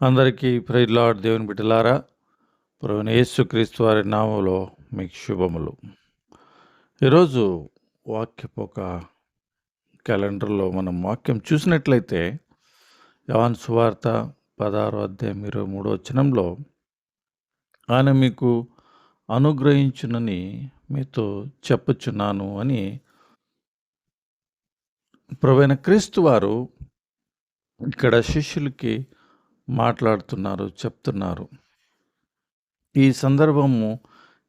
అందరికీ praise lord దేవుని బిడ్డలారా ప్రభువైన యేసుక్రీస్తు వారి నామంలో మీకు శుభములు. ఈరోజు వాక్యపు ఒక క్యాలెండర్లో మనం వాక్యం చూసినట్లయితే యవాన్ సువార్త పదహారో అధ్యాయం ఇరవై మూడో వచనంలో ఆయన మీకు అనుగ్రహించునని మీతో చెప్పుచున్నాను అని ప్రభువైన క్రీస్తు వారు ఇక్కడ శిష్యులకి మాట్లాడుతున్నారు చెప్తున్నారు. ఈ సందర్భము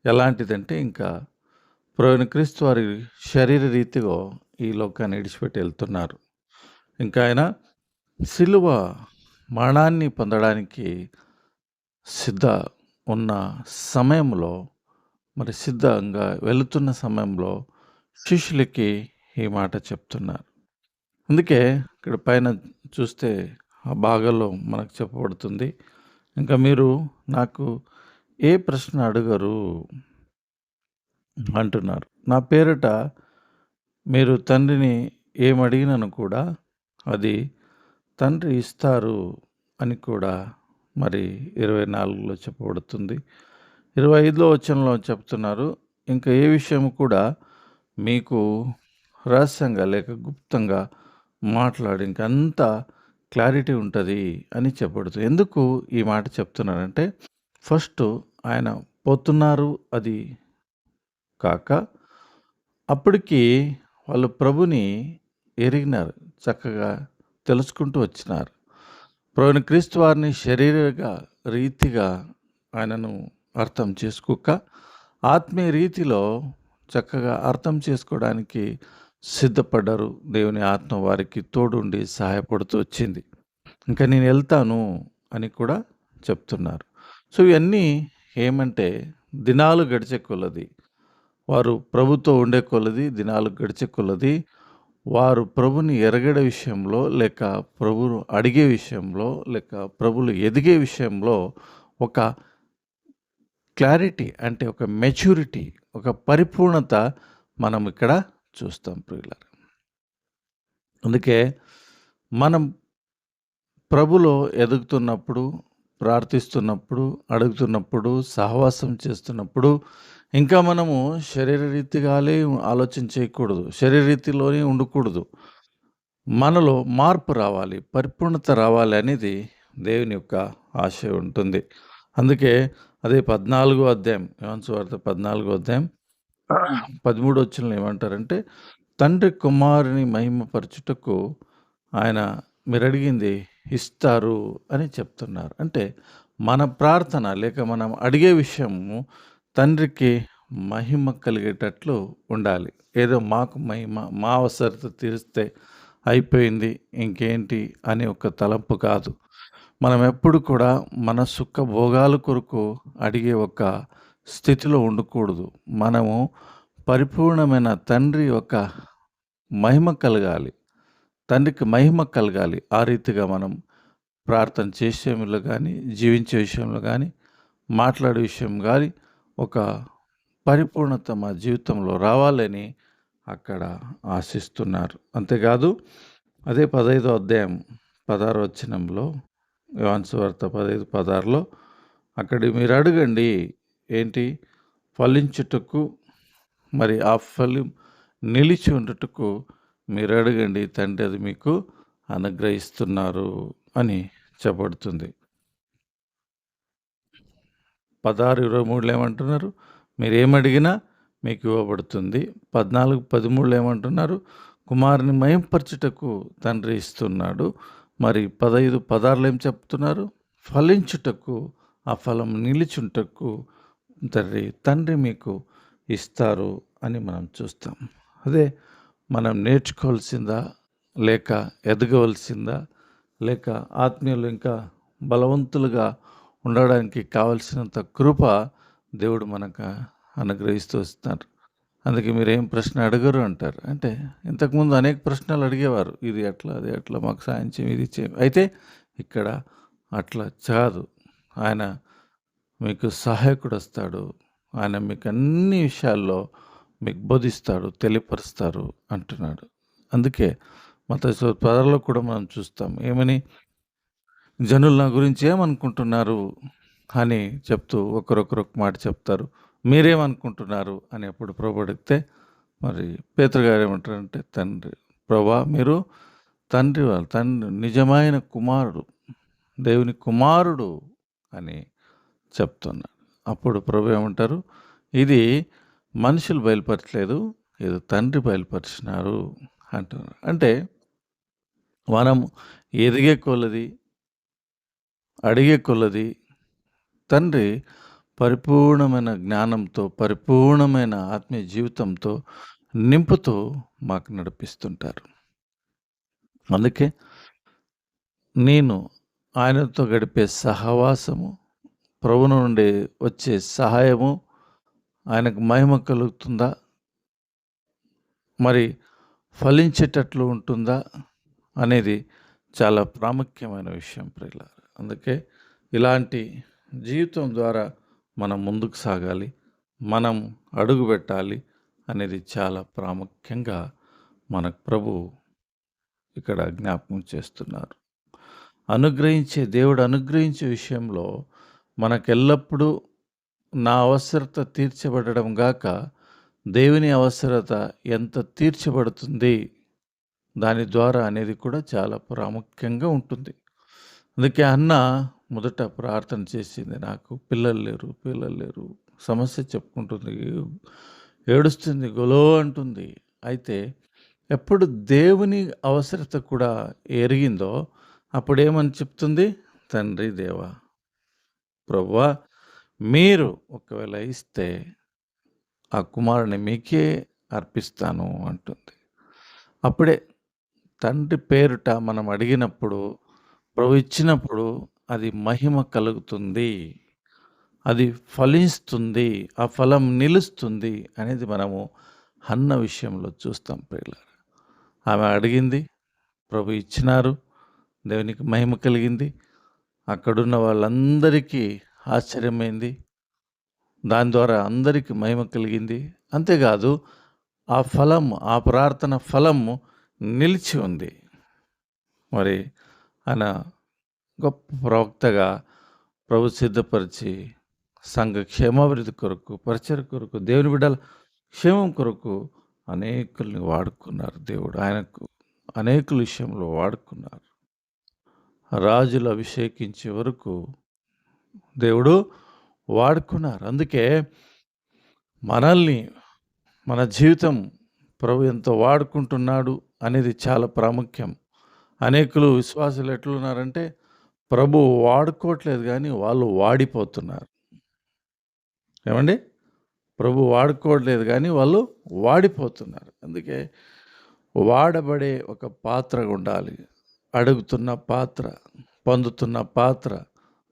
ఎలాంటిదంటే ఇంకా ప్రవీణ క్రీస్తు వారి శరీర రీతిగా ఈ లోకాన్ని విడిచిపెట్టి వెళ్తున్నారు. ఇంకా ఆయన సిలువ మరణాన్ని పొందడానికి సిద్ధ ఉన్న సమయంలో మరి సిద్ధంగా వెళుతున్న సమయంలో శిష్యులకి ఈ మాట చెప్తున్నారు. అందుకే ఇక్కడ పైన చూస్తే ఆ భాగంలో మనకు చెప్పబడుతుంది. ఇంకా మీరు నాకు ఏ ప్రశ్న అడగరు అంటున్నారు. నా పేరిట మీరు తండ్రిని ఏమడిగినను కూడా అది తండ్రి ఇస్తారు అని కూడా మరి ఇరవై నాలుగులో చెప్పబడుతుంది. ఇరవై ఐదులో వచనంలో చెప్తున్నారు. ఇంకా ఏ విషయం కూడా మీకు రహస్యంగా లేక గుప్తంగా మాట్లాడి ఇంకంతా క్లారిటీ ఉంటుంది అని చెప్పడదు ఎందుకు ఈ మాట చెప్తున్నానంటే ఫస్ట్ ఆయన పోతున్నారు అది కాక అప్పటికి వాళ్ళు ప్రభుని ఎరిగినారు చక్కగా తెలుసుకుంటూ వచ్చినారు. ప్రభుని క్రీస్తు వారిని శరీరగా రీతిగా ఆయనను అర్థం చేసుకోక ఆత్మీయ రీతిలో చక్కగా అర్థం చేసుకోవడానికి సిద్ధపడ్డారు దేవుని ఆత్మ వారికి తోడుండి సహాయపడుతూ వచ్చింది. ఇంకా నేను వెళ్తాను అని కూడా చెప్తున్నారు. సో ఇవన్నీ ఏమంటే దినాలు గడిచే కొలది. వారు ప్రభుతో ఉండే కొలది దినాలు గడిచే కొలది. వారు ప్రభుని ఎరగడ విషయంలో లేక ప్రభును అడిగే విషయంలో లేక ప్రభులు ఎదిగే విషయంలో ఒక క్లారిటీ అంటే ఒక మెచ్యూరిటీ ఒక పరిపూర్ణత మనం ఇక్కడ చూస్తాం ప్రియులారు అందుకే మనం ప్రభులో ఎదుగుతున్నప్పుడు ప్రార్థిస్తున్నప్పుడు అడుగుతున్నప్పుడు సహవాసం చేస్తున్నప్పుడు ఇంకా మనము శరీరరీతిగానే ఆలోచన చేయకూడదు శరీరరీతిలోనే ఉండకూడదు. మనలో మార్పు రావాలి పరిపూర్ణత రావాలి అనేది దేవుని యొక్క ఆశ ఉంటుంది. అందుకే అదే పద్నాలుగో అధ్యాయం యోన్స్ వార్త పద్నాలుగో అధ్యాయం పదమూడు వచ్చిన ఏమంటారంటే తండ్రి కుమారుని మహిమపరచుటకు ఆయన మీరు అడిగింది ఇస్తారు అని చెప్తున్నారు. అంటే మన ప్రార్థన లేక మనం అడిగే విషయము తండ్రికి మహిమ కలిగేటట్లు ఉండాలి. ఏదో మాకు మహిమ మా అవసరత తీరిస్తే అయిపోయింది ఇంకేంటి అని ఒక తలంపు కాదు. మనం ఎప్పుడు కూడా మన సుఖ భోగాల కొరకు అడిగే ఒక స్థితిలో ఉండకూడదు. మనము పరిపూర్ణమైన తండ్రి యొక్క మహిమ కలగాలి. తండ్రికి మహిమ కలగాలి. ఆ రీతిగా మనం ప్రార్థన చేసే విషయంలో కానీ జీవించే విషయంలో కానీ మాట్లాడే విషయం కానీ ఒక పరిపూర్ణత మా జీవితంలో రావాలని అక్కడ ఆశిస్తున్నారు. అంతేకాదు అదే పదహైదో అధ్యాయం పదహారు వచ్చినంలో వార్త పదహైదు పదహారులో అక్కడి మీరు అడగండి ఏంటి? ఫలించుటకు మరి ఆ ఫలం నిలిచి ఉండటకు మీరు అడగండి తండ్రి అది మీకు అనుగ్రహిస్తున్నారు అని చెప్పబడుతుంది. పదహారు ఇరవై మూడులో ఏమంటున్నారు? మీరు ఏమడిగినా మీకు ఇవ్వబడుతుంది. పద్నాలుగు పదమూడులో ఏమంటున్నారు? కుమారుని మయంపరచుటకు తండ్రి ఇస్తున్నాడు. మరి పదహైదు పదహారులు ఏం చెప్తున్నారు? ఫలించుటకు ఆ ఫలం నిలిచుంటకు తండ్రి తండ్రి మీకు ఇస్తారు అని మనం చూస్తాం. అదే మనం నేర్చుకోవాల్సిందా లేక ఎదగవలసిందా లేక ఆత్మీయులు ఇంకా బలవంతులుగా ఉండడానికి కావలసినంత కృప దేవుడు మనకు అనుగ్రహిస్తూ వస్తున్నారు. అందుకే మీరు ఏం ప్రశ్న అడగరు అంటారు. అంటే ఇంతకుముందు అనేక ప్రశ్నలు అడిగేవారు. ఇది ఎట్లా అది ఎట్లా మాకు సాయం చేయం ఇది చేయం. అయితే ఇక్కడ అట్లా కాదు ఆయన మీకు సహాయకుడు వస్తాడు ఆయన మీకు అన్ని విషయాల్లో మీకు బోధిస్తాడు తెలియపరుస్తారు అంటున్నాడు. అందుకే మత పదాల్లో కూడా మనం చూస్తాం ఏమని? జనులు నా గురించి ఏమనుకుంటున్నారు? అని చెప్తూ ఒకరొకరొక మాట చెప్తారు. మీరేమనుకుంటున్నారు? అని ఎప్పుడు ప్రభుడితే మరి పేతృగారు ఏమంటారంటే తండ్రి ప్రభా మీరు తండ్రి వాళ్ళు తండ్రి నిజమైన కుమారుడు దేవుని కుమారుడు అని చెప్తున్నారు అప్పుడు ప్రభు ఏమంటారు? ఇది మనుషులు బయలుపరచలేదు ఇది తండ్రి బయలుపరిచినారు అంటున్నారు. అంటే మనం ఎదిగే కొలది అడిగే కొలది తండ్రి పరిపూర్ణమైన జ్ఞానంతో పరిపూర్ణమైన ఆత్మీయ జీవితంతో నింపుతూ మాకు నడిపిస్తుంటారు. అందుకే నేను ఆయనతో గడిపే సహవాసము ప్రభువు నుండి వచ్చే సహాయము ఆయనకు మహిమ కలుగుతుందా? మరి ఫలించేటట్లు ఉంటుందా? అనేది చాలా ప్రాముఖ్యమైన విషయం ప్రియుల అందుకే ఇలాంటి జీవితం ద్వారా మనం ముందుకు సాగాలి మనం అడుగు పెట్టాలి అనేది చాలా ప్రాముఖ్యంగా మనకు ప్రభు ఇక్కడ జ్ఞాపకం చేస్తున్నారు. అనుగ్రహించే దేవుడు అనుగ్రహించే విషయంలో మనకెల్లప్పుడూ నా అవసరత తీర్చబడడం గాక దేవుని అవసరత ఎంత తీర్చబడుతుంది? దాని ద్వారా అనేది కూడా చాలా ప్రాముఖ్యంగా ఉంటుంది. అందుకే అన్న మొదట ప్రార్థన చేసింది నాకు. పిల్లలు లేరు పిల్లలు లేరు. సమస్య చెప్పుకుంటుంది. ఏడుస్తుంది గొలో అంటుంది. అయితే ఎప్పుడు దేవుని అవసరత కూడా ఎరిగిందో అప్పుడేమని చెప్తుంది? తండ్రి దేవా ప్రవ్వా మీరు ఒకవేళ ఇస్తే ఆ కుమారుని మీకే అర్పిస్తాను అంటుంది. అప్పుడే తండ్రి పేరుట మనం అడిగినప్పుడు ప్రభు ఇచ్చినప్పుడు అది మహిమ కలుగుతుంది అది ఫలిస్తుంది ఆ ఫలం నిలుస్తుంది అనేది మనము అన్న విషయంలో చూస్తాం ప్రియులారా. ఆమె అడిగింది ప్రభు ఇచ్చినారు దేవునికి మహిమ కలిగింది అక్కడున్న వాళ్ళందరికీ ఆశ్చర్యమైంది. దాని ద్వారా అందరికీ మహిమ కలిగింది. అంతేకాదు ఆ ఫలం ఆ ప్రార్థన ఫలము నిలిచి ఉంది. మరి ఆయన గొప్ప ప్రవక్తగా ప్రభు సిద్ధపరిచి సంఘ క్షేమాభివృద్ధి కొరకు పరిచయ కొరకు దేవుని బిడ్డల క్షేమం కొరకు అనేకుల్ని వాడుకున్నారు దేవుడు. ఆయనకు అనేకుల విషయంలో వాడుకున్నారు. రాజులు అభిషేకించే వరకు దేవుడు వాడుకున్నారు. అందుకే మనల్ని మన జీవితం ప్రభు ఎంతో వాడుకుంటున్నాడు అనేది చాలా ప్రాముఖ్యం. అనేకులు విశ్వాసులు ఎట్లున్నారంటే ప్రభు వాడుకోవట్లేదు కానీ వాళ్ళు వాడిపోతున్నారు. ఏమండి? ప్రభు వాడుకోవట్లేదు కానీ వాళ్ళు వాడిపోతున్నారు. అందుకే వాడబడే ఒక పాత్ర ఉండాలి. అడుగుతున్న పాత్ర పొందుతున్న పాత్ర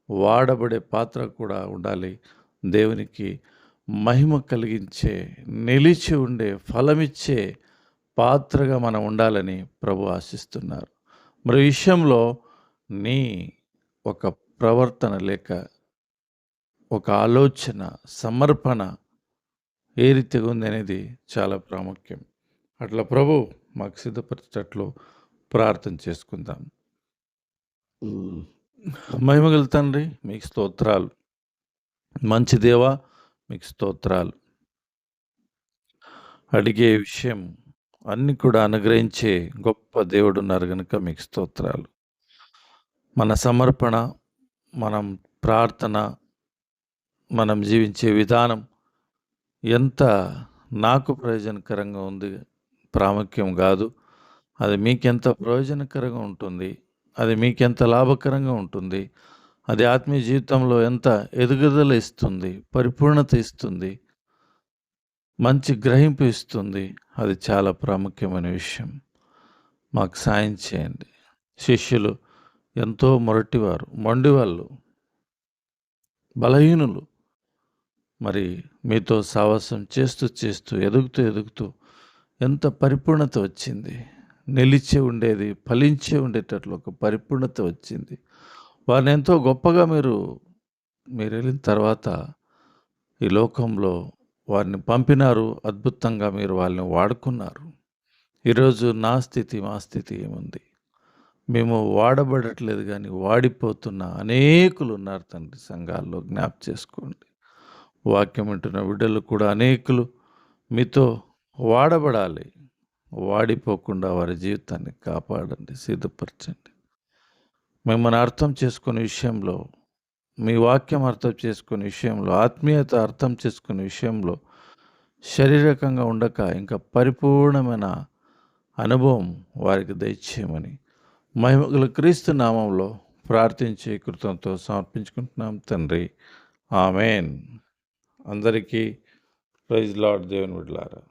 వాడబడే పాత్ర కూడా ఉండాలి. దేవునికి మహిమ కలిగించే నిలిచి ఉండే ఫలమిచ్చే పాత్రగా మనం ఉండాలని ప్రభు ఆశిస్తున్నారు. మరి విషయంలో నీ ఒక ప్రవర్తన లేక ఒక ఆలోచన సమర్పణ ఏ రీతిగా ఉంది అనేది చాలా ప్రాముఖ్యం. అట్లా ప్రభు మాకు సిద్ధపరిచేటట్లు ప్రార్థన చేసుకుందాం. మహిమగల తండ్రి మీకు స్తోత్రాలు. మంచి దేవా మీకు స్తోత్రాలు. అడిగే విషయం అన్ని కూడా అనుగ్రహించే గొప్ప దేవుడు ఉన్నారు కనుక మీకు స్తోత్రాలు. మన సమర్పణ మనం ప్రార్థన మనం జీవించే విధానం ఎంత నాకు ప్రయోజనకరంగా ఉంది ప్రాముఖ్యం కాదు. అది మీకెంత ప్రయోజనకరంగా ఉంటుంది అది మీకెంత లాభకరంగా ఉంటుంది అది ఆత్మీయ జీవితంలో ఎంత ఎదుగుదల ఇస్తుంది పరిపూర్ణత ఇస్తుంది మంచి గ్రహింపు ఇస్తుంది అది చాలా ప్రాముఖ్యమైన విషయం. మాకు సాయం చేయండి. శిష్యులు ఎంతో మొరటివారు మొండివాళ్ళు బలహీనులు. మరి మీతో సావాసం చేస్తూ చేస్తూ ఎదుగుతూ ఎదుగుతూ ఎంత పరిపూర్ణత వచ్చింది. నిలిచి ఉండేది ఫలించే ఉండేటట్లు ఒక పరిపూర్ణత వచ్చింది. వారిని ఎంతో గొప్పగా మీరు మీరు వెళ్ళిన తర్వాత ఈ లోకంలో వారిని పంపినారు అద్భుతంగా మీరు వాళ్ళని వాడుకున్నారు. ఈరోజు నా స్థితి మా స్థితి ఏముంది? మేము వాడబడట్లేదు కానీ వాడిపోతున్న అనేకులు ఉన్నారు తండ్రి సంఘాల్లో జ్ఞాప్ చేసుకోండి. వాక్యం వింటున్న బిడ్డలు కూడా అనేకులు మీతో వాడబడాలి. వాడిపోకుండా వారి జీవితాన్ని కాపాడండి సిద్ధపరచండి. మిమ్మల్ని అర్థం చేసుకునే విషయంలో మీ వాక్యం అర్థం చేసుకునే విషయంలో ఆత్మీయత అర్థం చేసుకునే విషయంలో శారీరకంగా ఉండక ఇంకా పరిపూర్ణమైన అనుభవం వారికి దయచేయమని మహిమగల క్రీస్తు నామంలో ప్రార్థించే కృతంతో సమర్పించుకుంటున్నాం తండ్రి. ఆమెన్. అందరికీ ప్రైజ్ లార్డ్ దేవుని విడలారా